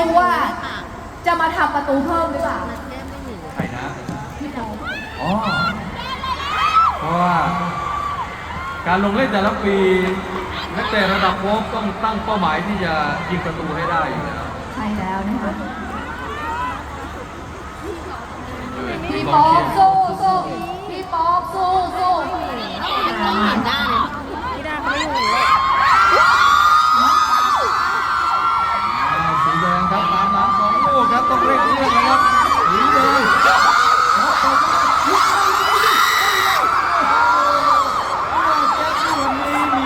รู้ว่าจะมาทำประตูเพิ่มหรือเปล่าใครนะพี่น้องอ๋อเพราะว่าการลงเล่นแต่ละปีนักเตะระดับโค้ชต้องตั้งเป้าหมายที่จะยิงประตูให้ได้อยู่แล้วใช่แล้วนะคะพี่กป๊อองเชีกยร์สู้สู้พี่ป๊อกสู้สู้ต้องเห็นด้าเลยพี่ด้าเขาไม่อยู่ ครับต้องเร่งเครื่องนะครับ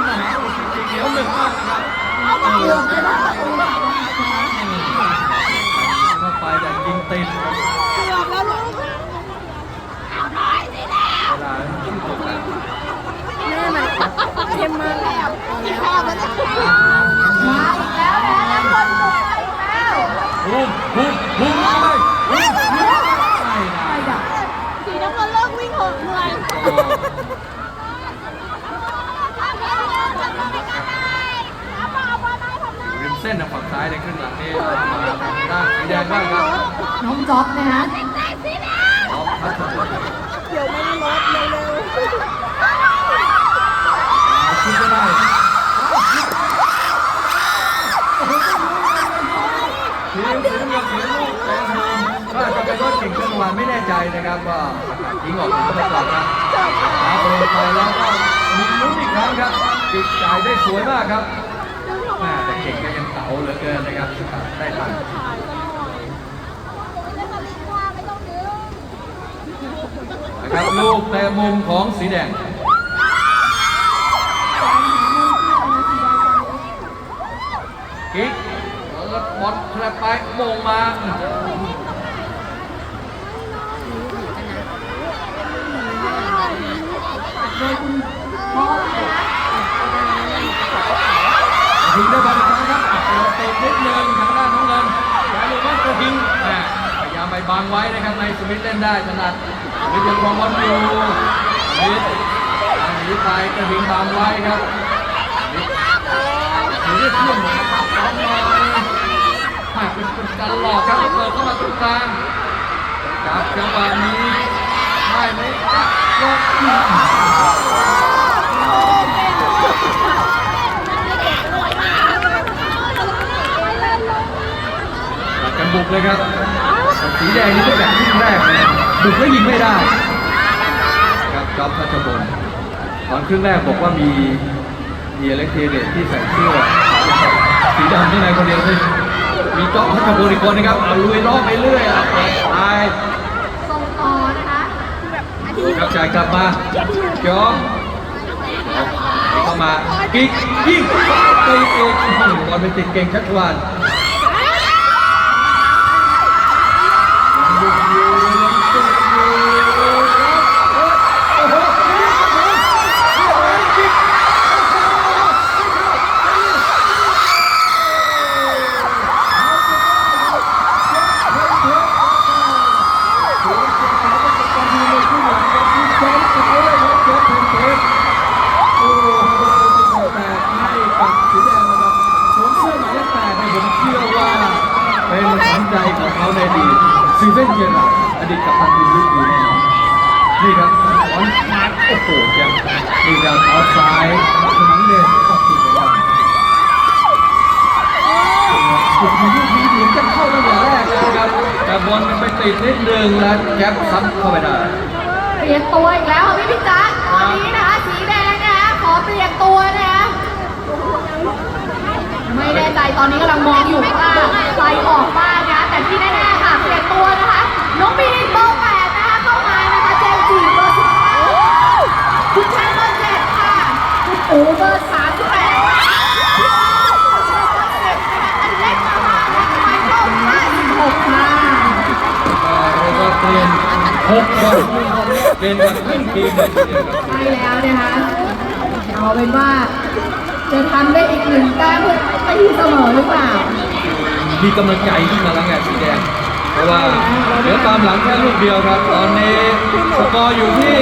หาอุดจริงๆเดี๋ยวหนึ่งมากครับเล้วเข้าไปแต่ยิงติดครับ เกือบแล้วลูก เวลาที่ตกแล้ว แม่มันเข้มมากแล้วชอบแล้วนะ มาอีกแล้วนะคนบุกมาอีกแล้ว พุ่งพุ่งพุ่งเข้าไปพุ่งพุ่งไม่ได้ ไปดับ สีน้ำเงินเลิกวิ่งเถอะเหนื่อย ริมเส้นทางฝั่งซ้ายในครึ่งหลังนี่มาทางด้านสีแดงบ้างครับ น้องจ๊อบนะฮะ เอาพัชรพล เดี๋ยวไม่ได้ลดเร็ว ขึ้นก็ได้ทีมสีน้ำเงินเสียลูกแต่โฮมก็อาจจะเป็นรถเก่งเครื่องวันไม่แน่ใจนะครับว่าประกาศทิ้งออกไปก่อนนะหาโปรไปแล้วก็มีลุ้นอีก ครับปิดจ่ายได้สวยมากครับแม่แต่เก่งก็ยังเก๋าเหลือเกินนะครับสกัดได้ทันนะครับลูกเตะมุมของสีแดงกิ๊กเปิดบอลแทรกไปโมงมาโดยคุณพ่อ นะฮะถึงได้บอลอีกครั้งครับเราเตะนิดนึงทางด้านน้องเงินแต่ลูกนั้นกระทิงพยายามไปบังไว้นะครับในสมิธเล่นได้ถนัดสมิธยังครองบอลอยู่สมิธหนีไปกระทิงบังไว้ครับสมิธหนีเพื่อนนะครับสองหน่อยแหม่เป็นเป็นการหลอกครับเปิดเข้ามาตรงกลางครับจังหวะนี้ได้ไหมครับยกตัดกัน บุกเลยครับ สีแดงนี่ก็แบบที่แรกเลยบุกแล้วยิงไม่ได้ครับจ๊อบทัชบลตอนครึ่งแรกบอกว่ามีมีอเล็กเทเดตที่ใส่เสื้อสีดำที่ไหนคนเดียวเลยมีจ๊อบทัชบลอีกคนนะครับเอาลุยล้อไปเรื่อยอะเปิดไปส่งต่อนะคะครับจ่ายกลับมาจอมเข้ามากิ๊กยิงไปเองบอลไปติดเก่งชัชวาน เข้าไปได้เปลี่ยนตัวอีกแล้วค่ะพี่พิจักตอนนี้นะคะสีแดงนะคะขอเปลี่ยนตัวนะคะไม่แน่ใจตอนนี้กำลังมองอยู่ว่าใครออกบ้างนะแต่ที่แน่ๆค่ะเปลี่ยนตัวนะคะน้องบีนเบอร์แปดนะคะเข้ามานะคะเจมส์จีเบอร์สิบห้าคุณแชมป์เบอร์เจ็ดค่ะคุณอูเบอร์สามสิบแปดอันเล็กมากและไมเคิลห้าสิบหกค่ะเรียกว่าเปลี่ยน หกคนเป็นวันขึ้นปีใหม่ใช่แล้วนะคะเอาเป็นว่า จะทำได้อีกหนึ่งแต้มเพื่อตีเสมอหรือเปล่า มีกำลังใจขึ้นมาแล้วไงสีแดง เพราะว่าเดี๋ยวตามหลังแค่ลูกเดียวครับ ตอนนี้สกอร์อยู่ที่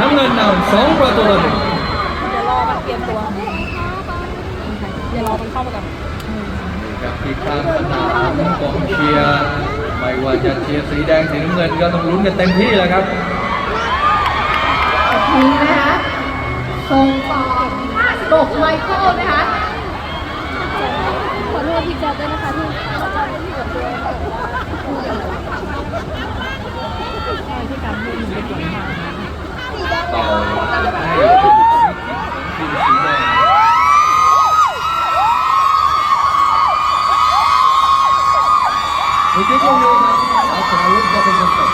น้ำเงินนำสองประตูต่อหนึ่ง ๆเดี๋ยวรอมันเตรียมตัว เดี๋ยวรอมันเข้ามาก่อน ครับ อีกทางสนามกองเชียร์ไม่ว่า จะเชียร์สีแดงสีน้ำเงินก็ต้องลุ้นกันเต็มที่เลยครับทีนะคะส่งต่อ56ไมเคิลนะคะขอโทษพี่จอบด้วยนะคะที่ที่การให้มันเป็นอย่างนี้ต่อให้ทีมสีแดงเมื่อกี้ก็รู้ครั บเอาชนะลุกก็เป็นคนตก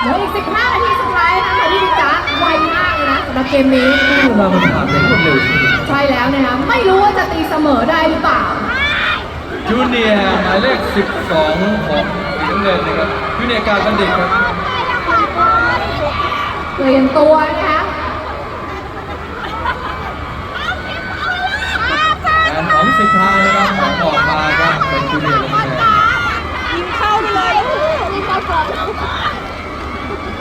เหลืออีก 15 นาทีสุดท้ายนะคะพี่บิ๊กจ๊ะไวมากเลยนะสำหรับเกมนี้ เวลามันผ่านไปรวดเร็วจริงใช่แล้วนะคะไม่รู้ว่าจะตีเสมอได้หรือเปล่า จูเนียร์หมายเลข 12 ของสีน้ำเงินนะครับจูเนียร์การบัณฑิตครับ เปลี่ยนตัวนะคะ งานของสิทธานะครับของออกมาครับเป็นจูเนียร์ลงแดงยิงเข้าไปเลยยิงเข้าก่อน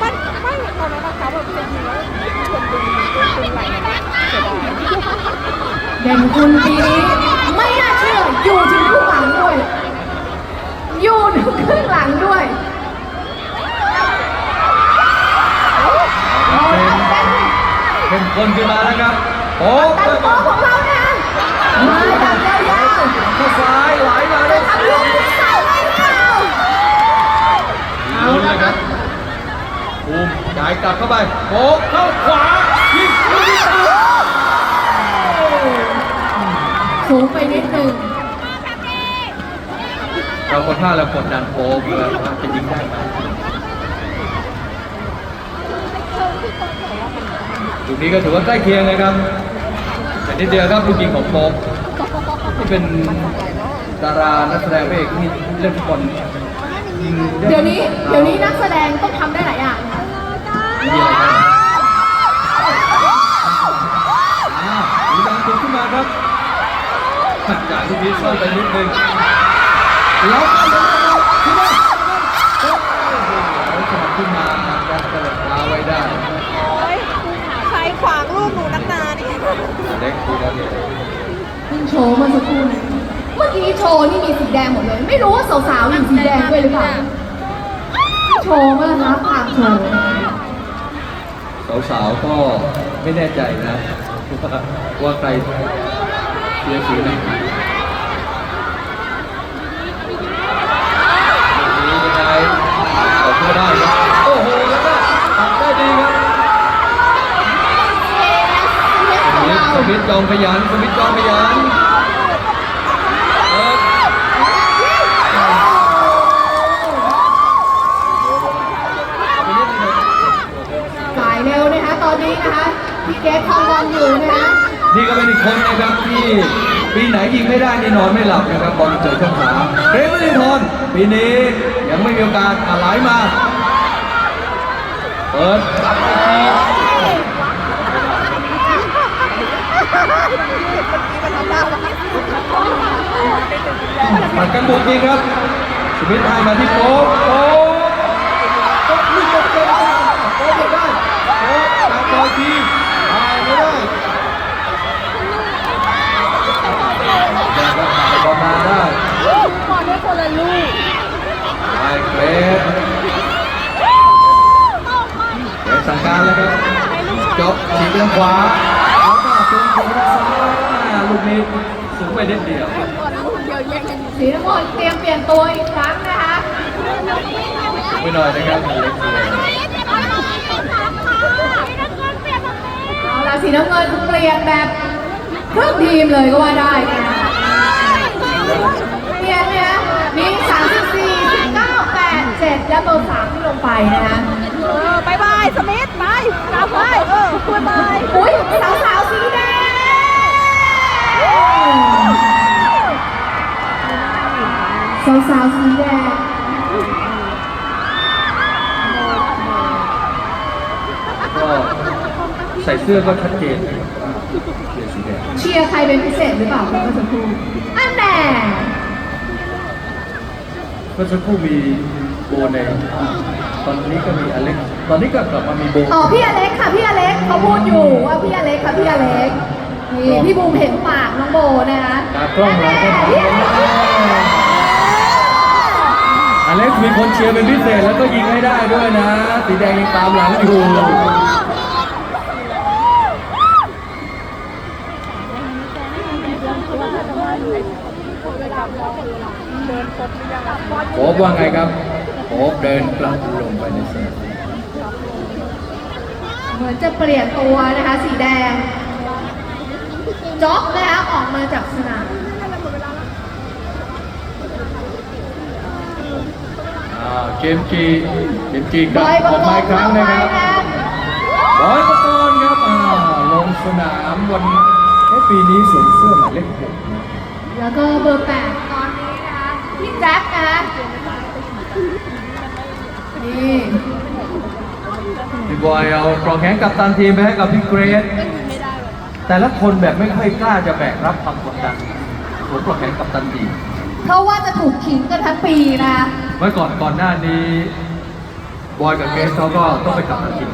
ปั้นไม่ตอนนั้นนะคะแบบจะยิงแล้วคนดึงคนไหลเสียดายเด่นคุณปีนี้ไม่น่าเชื่ออยู่ถึงครึ่งหลังด้วย อยู่ถึงครึ่งหลังด้วยเต้นเข้มข้นขึ้นมาแล้วครับโอ้ตัดโค้งของเรานี่ยมาดักยาว เข้าซ้ายไหลมา ๆ แล้ จะ ว ทำลูกที่เสาไม่เข้าเอา ลุ้น ละ เลย ค ค รั รับ บภูมิจ่ายกลับเข้าไปโอ้เข้าขวายิงลูกที่สามสูงไปนิดนึงเราคนท่าเรากดดันโอ้เพื่อว่าจะยิงได้ไหมลูกนี้ก็ถือว่าใกล้เคียงเลยครับ แต่นิดเดียวครับลูกยิงของโป๊ปที่เป็นดารานักแสดงพระเอกที่เล่นฟุตบอลยิงไเดี๋ยวนี้ เดี๋ยวนี้นักแสดงต้องทำได้หลายอย่าง มีอะไรบ้างอ่ามีดังตุ้ขึ้นมาครับจากลูกนี้ซ่อนไปนิดนึงแล้วก็ลงมาขึ้นมาโอ้โหฉลับขึ้นมายัดกระดาไว้ได้โอ้ยใครขวางลูกหนูนักนาเนี่เล็กดีแล้วเนี่ยเพิ่งโชว์เมื่อสักครู่นี้เมื่อกี้โชว์นี่มีสีแดงหมดเลย ไม่รู้ว่าสาวๆอยู่สีแดงด้วยหรือเปล่าโชว์เมื่อรับทางโชว์ สาวๆก็ไม่แน่ใจนะว่าใครเชียร์สีไหนนี้ยังไงออกมาได้ครับโอ้โหแล้วก็ตัดได้ดีครับของเราสมิธจองพยันสมิธจองพยันเออไปนิดนึงครับ สายเร็ว นี้นะคะพี่เกดคลองบอลอยู่นะคะนี่ก็เป็นอีกคนนะครับที่ปีไหนยิงไม่ได้นี่นอนไม่หลับนะครับบอลเจอช่องขาเรฟเวอร์ลินทอนปีนี้ยังไม่มีโอกาสอะไหลมาเปิดปัดกันบุกจริงครับสมิธให้มาที่โป๊ะโป๊ะโป๊ะลูกตกเป็นโป๊ะเก็บได้โป๊ะตามต่อ ทีทายไม่ได้แจ้งว่าถ่ายบอลมาได้บอลด้วยคนละลูกไปเกรดเกรดสั่งการแล้วครับจบฉีกไปทางขวาแล้วก็สูงไปทางซ้ายอ่าลูกนี้สูงไปนิดเดียวบอลลูกเดียวแย่งกันอยู่สีน้ำเงินเตรียมเปลี่ยนตัวอีกครั้งนะคะสูงไปหน่อยนะครับ เล็กเลยเอาล่ะสีน้ำเงินเปลี่ยนแบบครึ่งทีมเลยก็ว่าได้นะคะเปลี่ยนเนี่ยมี34 19 8 7และเบอร์3ที่ลงไปนะคะเออบายบายสมิธไปกลับไปเออบายบายอุ้ยสาวๆสีแดงสาวๆสีแดง ใส่เสื้อก็ชัดเจนนะครับเสื้อสีแดงเชียร์ใครเป็นพิเศษหรือเปล่าคุณก็จะพูดอันแน่เมื่อสักครู่มีโบในตอนนี้ก็มีอเล็กตอนนี้ก็กลับมามีโบอ๋อพี่อเล็กค่ะพี่อเล็กเขาพูดอยู่ว่าพี่อเล็กค่ะพี่อเล็กนี่พี่บูมเห็นปากน้องโบนะคะตากล้องเราก็แน่ๆพี่อเล็กอเล็กมีคนเชียร์เป็นพิเศษแล้วก็ยิงให้ได้ด้วยนะ สีแดงยังตามหลังอยู่ เดินครบหรือยังอะโอบว่าไงครับโอบเดินกลับลงไปในสนามเหมือนจะเปลี่ยนตัวนะคะ สีแดงจ็อกนะคะออกมาจากสนามอ่าเจมส์จีเจมส์จีกบลับอยอประอกกมาอบอีกครั้เข้างนะไปครับนะบอยประกรณ์ครับอ่าลงสนามวันเอ๊ะปีนี้สวมเสื้อหมายเลขหกนะแล้วก็เบอร์แปดตอนนี้นะคะ พี่แจ็คนะคะนี่พี่บอยเอากรองแขนกับตันทีมไปให้กับพี่เกรซแต่ละคนแบบไม่ค่อยกล้าจะแบกรับความกดดันสวมกรองแขนกับตันทีมเพราะว่าจะถูกขิงกันทั้งปีนะเมื่อก่อนก่อนหน้านี้บอยกับเกรซเขาก็ต้องไปกับตันทีม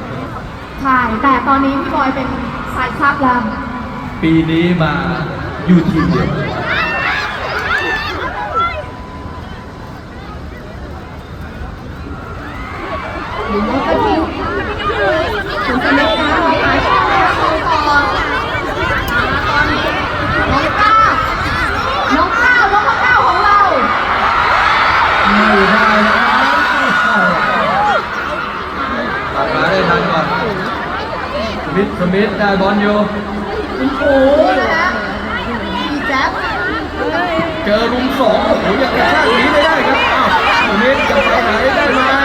ใช่แต่ตอนนี้พี่บอยเป็นสายคลับแล้วปีนี้มาอยู่ทีมเดียว แล้วก็ที มถึงจะไม่ได้หาช่องทางต่อน้องก้าวน้องก้าวน้องก้าวของเราไม่ได้นะตัดมาได้ทันก่อนสมิธสมิธได้บอลอยู่คุณครูนะคะพี่แจ๊บเจอรุมสองโอ้โหยังกระชากหนีไม่ได้ครับ อ้าวสมิธจะไปไหนได้ไหม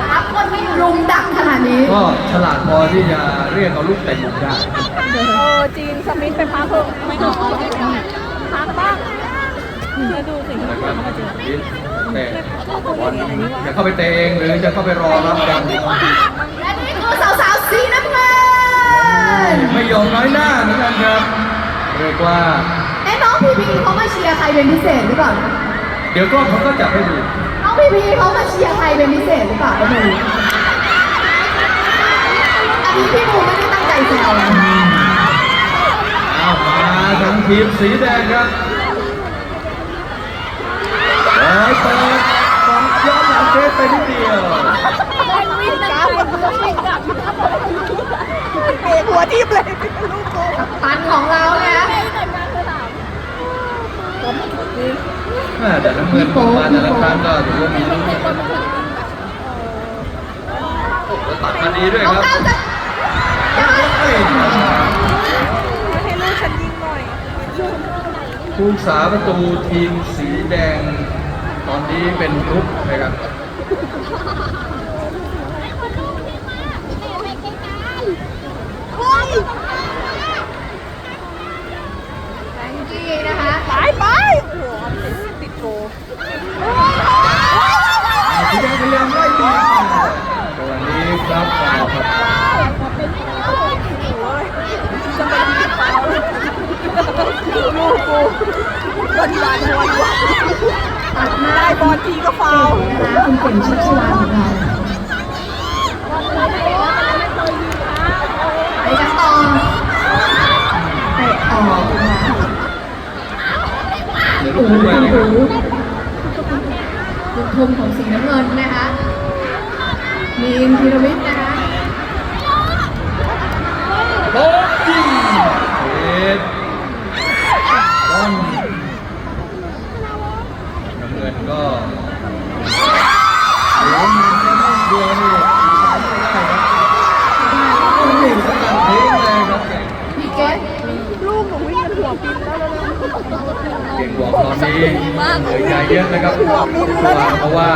สามคนไม่รุมดักขนาดนี้ ก็ฉลาดพอที่จะเรียกเอาลูกเตะมุมได้ เออจีนสมิธไปพักเถอะไม่เอาพักบ้างแล้วดูสินะครับสมิธเตะบอลจะเข้าไปเตะเองหรือจะเข้าไปรอรับบอลและนี่คือสาวๆสีน้ำเงินไม่ยอมน้อยหน้าเหมือนกันครับ เรียกว่า เอ๊ะน้องพีพีเขามาเชียร์ใครเป็นพิเศษหรือเปล่านะเดี๋ยวก็เขาก็จับให้ดูน้อง พีพีเขามาเชียร์ใครเป็นพิเศษหรือเปล่าก็ไม่รู้อันนี้พี่บูไม่ได้ตั้งใจแซวนะเอามาทั้งทีมสีแดงครับโอ้ยเปิดบอลย้อนหลังเซฟไปนิดเดียววิ่งก้าวมันวิ่งกลับเบรกหัวทิ่มเลยลูกโกตันของเราเนี่ย แม่แต่น้ำเงินมาแต่ละครั้งก็ถือว่ามีลุ้นนะครับแล้วตัดมาดีด้วยน้องครับก้าวจะยังไงเฮ้ยให้ลูกฉันยิงหน่อยผู้สาประตูทีมสีแดง ตอนนี้เป็นรุกนะครับแบงกี้นะคะ ไปไปโอ้โหติดโก สีแดงพยายามไล่ตีต่วันนี้ครับฟาครับโอ้ยจะไปติดเปล่าลูกกูวันวันวันวันตัดมาได้บอลทีก็ฟาวนะคะคุณเก่งชัชวาของเราไปกันต่อเตะออกนะคะเดี๋ยวลูโอ้กโห ทุ่งไป โอ้ นะ โห ครับ ลูกทุ่มของสีน้ำเงินนะคะมีนพีรวิทย์นะคะ โต๊ะยิงเอ็ดบอลน้ำเงินก็ล้มเดียวนี่ไม่ได้ครับหนึ่งสกัดทิ้งเลยครับเก่ง พี่เกต ลูกหนูวิ่งกันหัวปินแล้วแล้ว เก่งบอกตอนนี้เหนื่อยใจเยอะนะครับ เพราะว่า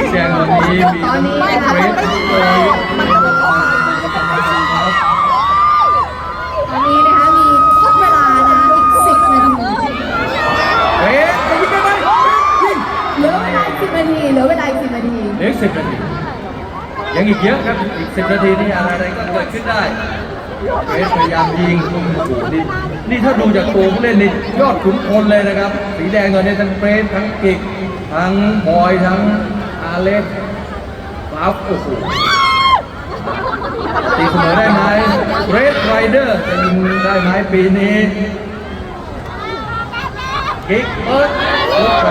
สีแดงตอนนี้มีทั้งเกรดทั้งโกยตอนนี้นะคะมีทดเวลานะอีกสิบนาทีเอ๊ะจะยิงได้ไหมยิงเหลือเวลาสิบนาทีเหลือเวลาสิบนาทีเหลือสิบนาทียังอีกเยอะครับอีกสิบนาทีนี่อะไรๆก็เกิดขึ้นได้ เกรพยายามยิงโอ้โหนี่นี่ถ้าดูจากตัวผู้เล่นนี่ยอดขุนพลเลยนะครับ สีแดงตอนนี้ทั้งเกรทั้งกิกทั้งบอยทั้งอาเล็กกราฟโอ้โหตีเสมอได้ไหมเรดไรเดอร์จะยิงได้ไหมปีนี้กิกเอิร์ดลูกไป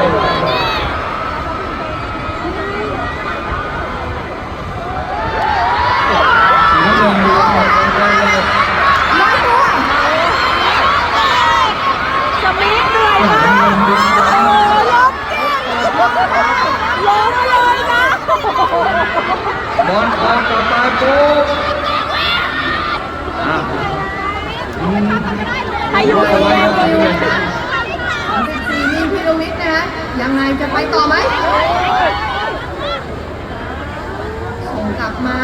สีน้ำเงินมีความสนใจเลย ร้อยตัว สมิธเหนื่อยมากโอ้ลบเก่งลงเลยนะ บอลออกกลับมาโก้อ่อืมให้อยู่เอาไว้เอาไว้สี่นินพิรวิทย์นะฮะยังไงจะไปต่อไหมส่งกลับมา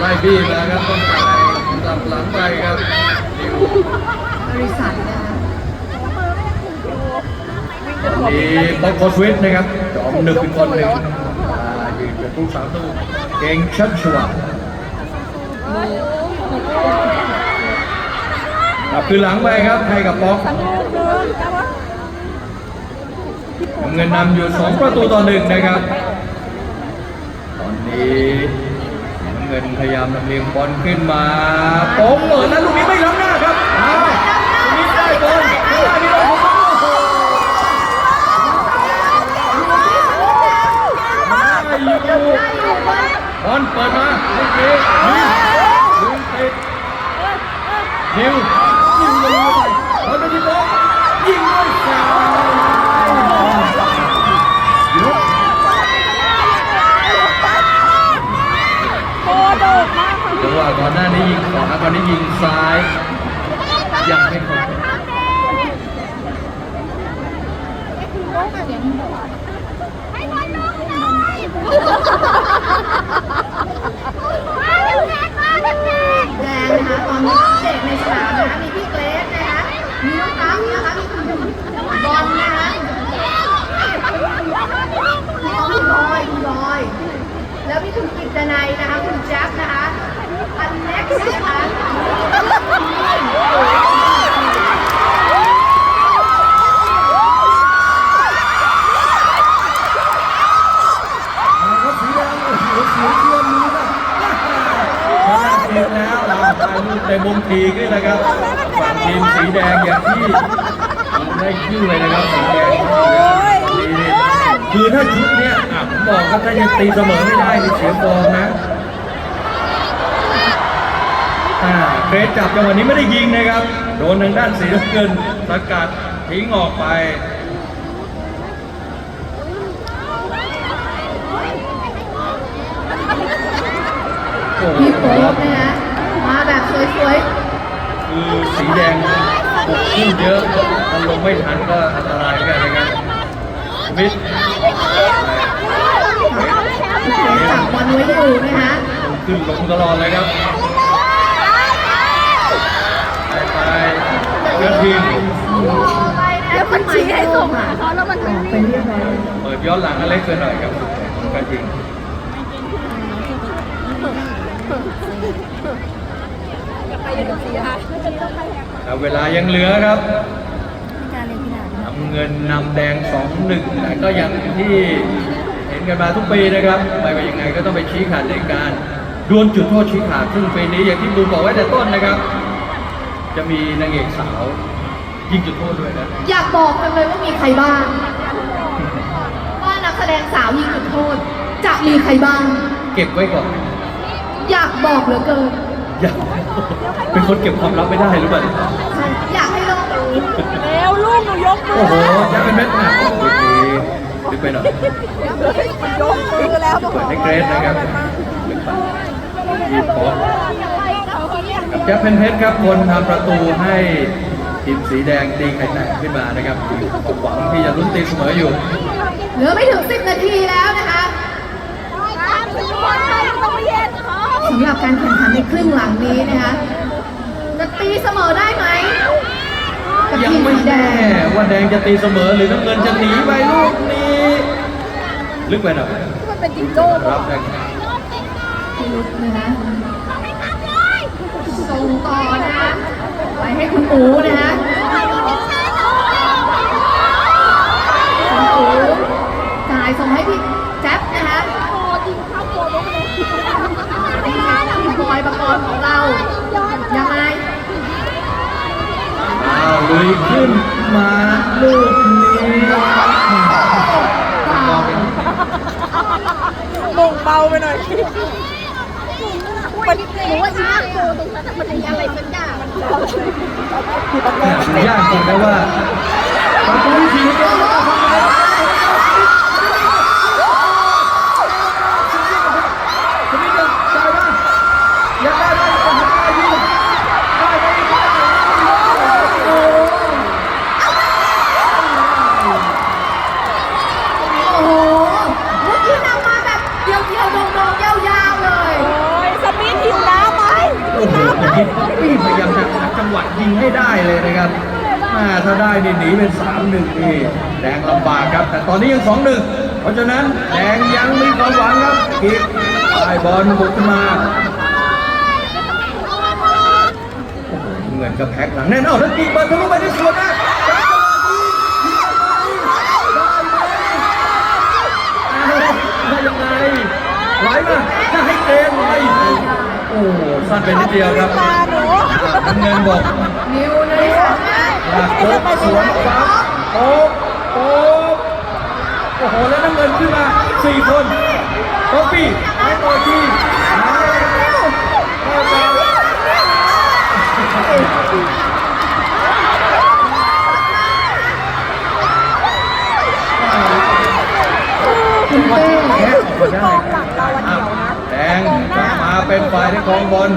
ไล่บี้มาครับต้องไปดับหลังไปครับดิวบริษัทนะ วันนี้บ็อกโคสวิตนะครับจอมหนึ่งเป็นคนหนึ่งยืนเป็นผู้สามตู้เก่งชัดชัวร์กลับคืนหลังไปครับให้กับป๊อกเดินแต่ว่าน้ำเงินนำอยู่2ประตูต่อหนึ่งนะครับ ตอนนี้เงินพยายามลำเลียงบอลขึ้นมาป้งเปิดแล้วลูกนี้ไม่ล้ำหน้าครับอ้าวลูกนี้ได้บอลไม่ได้ไม่ได้โอ้โหได้อยู่ ได้อยู่ไหม บอลเปิดมาลูกนี้ยิงติดนิวยิงเลยบอลไปที่โป๊ะยิงด้วยซ้ายยุบ โคโดดมากค่ะ จังหวะก่อนหน้านี้ยิงขวาตอนนี้ยิงซ้าย ยังไม่ครบแดงนะคะตอนนี้เด็กในสนามนะคะมีพี่เกรซนะคะมีน้องกั๊กนะคะมีคุณบอลนะคะมีคุณบอยคุณบอย แล้วมีคุณกิตนัยนะคะคุณแจ๊บนะคะอันเล็กซ์นะคะ มาครับสีแดงโอ้โหเสียเชื่อมนี้ครับชนะทีมแล้วเราถ่ายรูปในมุมทีกนี่นะครับฝั่งทีมสีแดงอย่างที่ได้ชื่อเลยนะครับสีแดงนี่นี่คือถ้าชุดเนี้ยอะผมบอกครับถ้ายังตีเสมอไม่ได้นี่เสียฟอร์มนะอ่าเกรซ จับจังหวะนี้ไม่ได้ยิงนะครับ โดนทางด้านสีน้ำเงินสกัดทิ้งออกไปโอ้โหพี่โป๊ปนะคะมาแบบสวยคือสีแดงปกขึ้นเยอะถ้าลงไม่ทันก็อันตรายเหมือนกันนะครับมิดๆพี่เกรซจับบอลไว้อยู่นะคะขึ้นลงตลอดเลยครับ ไปไปเพื่อนทีมแล้วมันชี้ให้ส่งหาเขาแล้วมันเป็นเรียบร้อยเปิดย้อนหลังอะไรเกินหน่อยครับเพื่อนทีมแล้วเวลายังเหลือครับนำเงินนำแดงสองหนึ่งแต่ก็ยังที่เห็นกันมาทุกปีนะครับไม่ว่ายังไงก็ต้องไปชี้ขาดในการดวลจุดโทษชี้ขาดซึ่งปีนี้อย่างที่บูมบอกไว้แต่ต้นนะครับ จะมีนางเอกสาว ยิงจุดโทษด้วยนะอยากบอกจังเลยว่ามีใครบ้าง ว่านักแสดงสาวยิงจุดโทษ จะมีใครบ้าง เก็บไว้ก่อน อยากบอกเหลือเกินอย่าเป็นคนเก็บความลับไม่ได้หรือเปล่าใช่อยากให้โลกรู้เร็วลูกหนูยกมือโอ้โหจะเป็นเม็ดหนักโอ้โหดีดึกไปหน่อยมันยกมือแล้วเปิดให้เกรซนะครับดึกไปยีพอ กับแจ็คเพนเพชรครับคนทำประตูให้ทีมสีแดงตีไข่แตกขึ้นมานะครับหวังที่จะลุ้นตีเสมออยู่ เหลือไม่ถึง 10 นาทีแล้วนะคะสำหรับการแข่งขันในครึ่งหลังนี้นะคะจะตีเสมอได้ไหมกับยังทีมไม่สีแดแน่งว่าแดงจะตีเสมอหรือน้ำเงินจะหนีไปลูกนี้ ลึกไปหน่อยมันเป็นจิงโจ้รับแรง พิรุธนะคะ ส่งต่อนะคะไปให้คุณหมูนะคะส่งให้พี่แจ๊บนะคะโอ้ยิงเข้าโกนเลยพี่บอยประกรณ์ของเราย้อยมายังไงอ้าวลุยขึ้นมาลูกนี้เปล่ามงเบาไปหน่อยมัน หนูว่าอีน่าโกตรงนั้นมันมีอะไรสักอย่างมันยากจริงนะว่าประตูที่สี่ก็สมิธยังจ่ายมายังได้ได้ก็หันมายิงได้ได้ได้โอ้ โอ้โหเมื่อกี้นำมาแบบเดียวเดียวๆโดงๆยาวๆเลย โอ้ยสมิธหิวน้ำไหม โหทีป๊อปปี้พยายามจะหาจังหวะยิงให้ได้เลยนะครับอ่าถ้าได้ นี่หนีเป็นสามหนึ่งนี่แดงลำบากครับ แต่ตอนนี้ยังสองหนึ่งเพราะฉะนั้นแดงยังมีความหวังครับกิกได้บอลบุกขึ้นมาโอ้โหเงินก็แพ็คหลังแน่นอนแล้วกีบอลทะลุไปที่สวนนะได้ยังไงไหลมาจะให้เกมไหมโอ้โหสั้นไปนิดเดียวครับตาหนูน้ำเงินบอกนิวเลยค่ะลาก โป๊กสวนปั๊บโป๊กโป๊กโอ้โห แล้วน้ำเงินขึ้นมาสี่คนโป๊ปปี้ไอ้ตัวที่มาแล้วเข้าไปคุณเต้แค่ออกมาได้ครับแดงกลับมาเป็นฝ่ายที่ครองบอล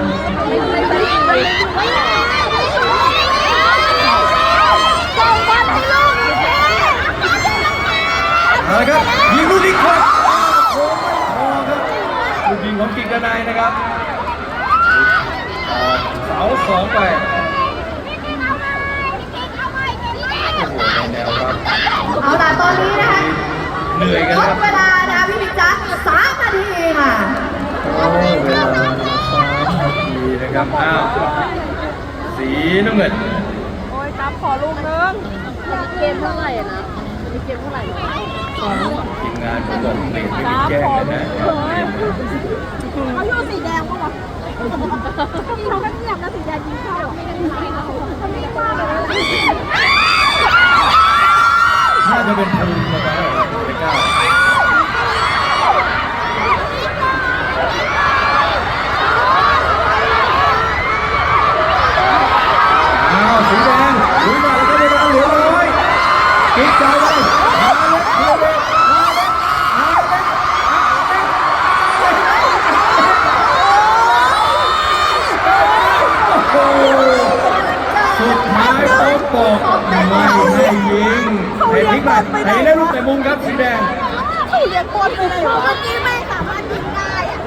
เอาละครับยิงลูกนี้ครับโอ้ไม่พอครับลูกยิงของกิกกนายนะครับออกเสาสองไปโอ้โหในแนวครับเอาล่ะตอนนี้นะคะเหนื่อยกันลคดรับเวลานะคะพี่บิ๊กจ๊ะสามนาทีค่ะโอ้เวลาสามนาทีนะครับอ้าวสีน้ำเงิน โอ้ยครับขอลูกนึงเกมเท่าไหร่นะมีเกมเท่าไหร่ ทีมงานผมบอกเปลี่ยนไม่มีแจ้งเลยนะเขาโยู่สีแดงป่ะวะที่เขาก็เงียบนะสีแดงยิงเข้าอะน่าถ้าจะเป็นภูมินะครับไม่กล้าอ้าวสีแดงลุยมาแล้วก็ได้รับเหลือน้อยกิ๊กใจไปมาเล็กมาเล็กมาเล็กมาเล็กโอ้โหสุดท้ายโป๊กบอกไม่ให้ยิงแต่พลิกมาแต่ได้ลูกแต่ มุมครับสีแดงเขาเลี้ยงบอลไปไหนวะเมื่อกี้ไม่สามารถยิงได้อะ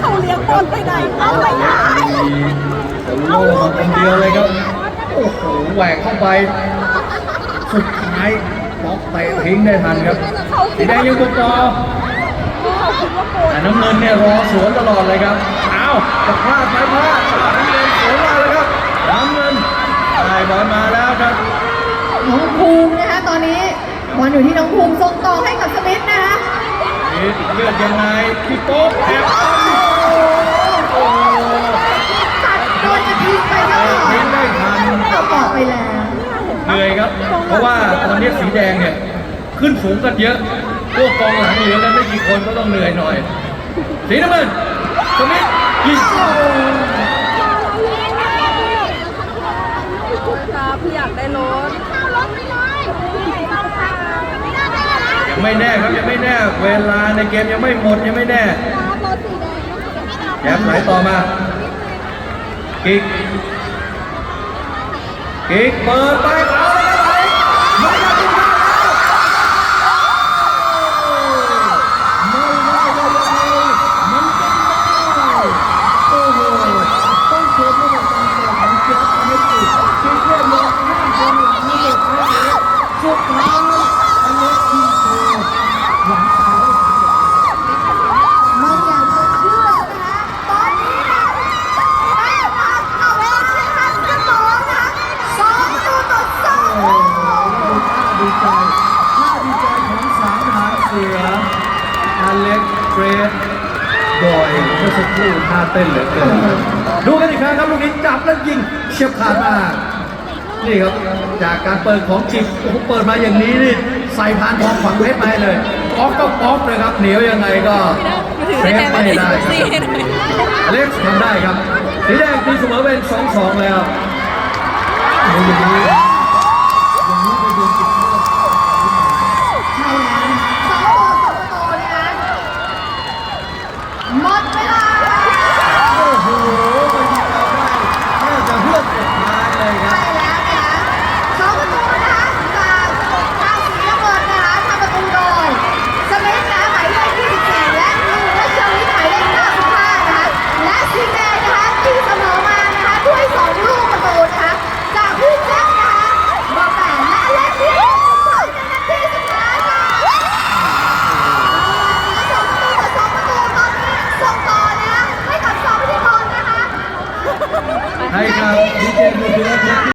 เขาเลี้ยงบอลไปไหนเอาไปไหนแต่โล่มาคนเดียวเลยครับโอ้โหแหวกเข้าไป สุดท้ายบล็อกเตะทิ้งได้ทันครับสีแดงยังบุกต่อเขาคิดว่าโกนแต่น้ำเงินเนี่ยรอสวนตลอดเลยครับอ้าวจะพลาดไหมพลาดอ้าวน้ำเงินสวนมาแล้วครับน้ำเงินได้บอลมาแล้วครับน้องภูมินะคะตอนนี้ บอลอยู่ที่น้องภูมิส่งต่อให้กับสมิธนะคะนี่เลือดยังไงพี่โป๊กแอบตั้งโอ้โหตัดโดนจะทิ้งไปตลอดทิ้งได้ทันก็บอกไปแล้วเหนื่อยครับ เพราะว่าตอนนี้สีแดงเนี่ยขึ้นสูงกันเยอะ พวกกองหลังเหลือกันไม่กี่คนก็ต้องเหนื่อยหน่อย สีน้ำเงินสมิธยิง ครับพี่อยากได้รถ ยัง ไม่แน่ครับยังไม่แน่ เวลาในเกมยังไม่หมดยังไม่แน่รถสีแดงแย้มไหลต่อมากิกกิกเปิดไปี่ครับ จากการเปิดของจิบโอ้เปิดมาอย่างนี้นี่ใส่พานทองขวังเพชรไปเลยป๊อกก็ป๊อกเลยครับเหนียวยังไงก็เซชไม่ได้เล็กทำได้ครับสีแดงตีเสมอเป็นสองสองแล้ว